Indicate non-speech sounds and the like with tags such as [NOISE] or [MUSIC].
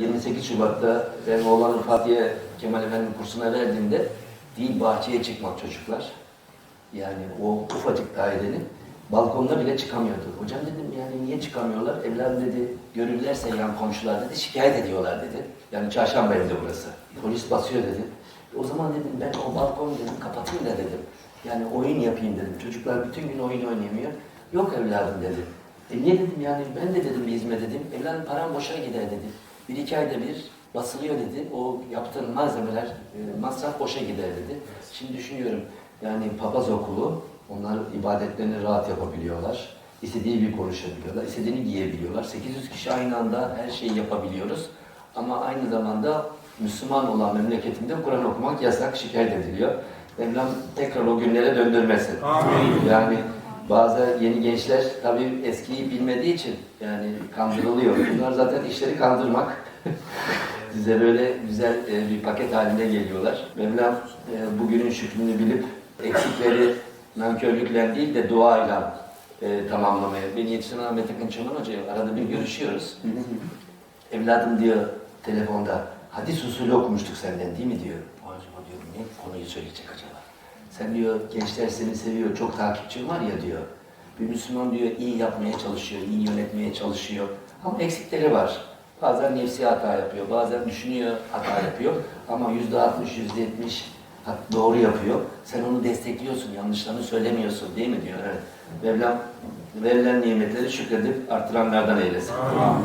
28 Şubat'ta ben oğlanı Fatih'e Kemal Efendi kursuna verdiğimde değil bahçeye çıkmak çocuklar. Yani o ufacık dairenin balkonuna bile çıkamıyordu. Hocam dedim yani niye çıkamıyorlar? Evladım dedi görürlerse yan komşular dedi şikayet ediyorlar dedi. Yani çarşamba evde burası. Polis basıyor dedi. O zaman dedim ben o balkonu dedim kapatayım da dedim. Yani oyun yapayım dedim. Çocuklar bütün gün oyun oynayamıyor. Yok evladım dedi. E niye dedim yani ben de dedim bir hizmet dedim. Evladım param boşa gider dedi. Bir iki ayda bir basılıyor dedi. O yaptığın malzemeler, e, masraf boşa gider dedi. Şimdi düşünüyorum yani papaz okulu, onlar ibadetlerini rahat yapabiliyorlar. İstediği gibi konuşabiliyorlar, istediğini giyebiliyorlar. 800 kişi aynı anda her şeyi yapabiliyoruz. Ama aynı zamanda Müslüman olan memleketinde Kur'an okumak yasak, şikayet ediliyor. Mevlam tekrar o günlere döndürmesin. Amin. Yani bazı yeni gençler tabii eskiyi bilmediği için yani kandırılıyor. Bunlar zaten işleri kandırmak. [LAUGHS] Size böyle güzel e, bir paket halinde geliyorlar. Mevlam e, bugünün şükrünü bilip eksikleri nankörlükle değil de duayla e, tamamlamaya. Beni yetiştiren Ahmet Akın Çaman Hoca arada bir görüşüyoruz. Evladım diyor telefonda hadis usulü okumuştuk senden değil mi diyor. Acaba diyorum ne konuyu söyleyecek acaba? Sen diyor gençler seni seviyor çok takipçin var ya diyor. Bir Müslüman diyor iyi yapmaya çalışıyor, iyi yönetmeye çalışıyor. Ama eksikleri var. Bazen nefsi hata yapıyor, bazen düşünüyor hata yapıyor. Ama yüzde altmış, yüzde yetmiş doğru yapıyor. Sen onu destekliyorsun, yanlışlarını söylemiyorsun değil mi diyor. Evet. Mevlam verilen nimetleri şükredip artıranlardan eylesin. Amin.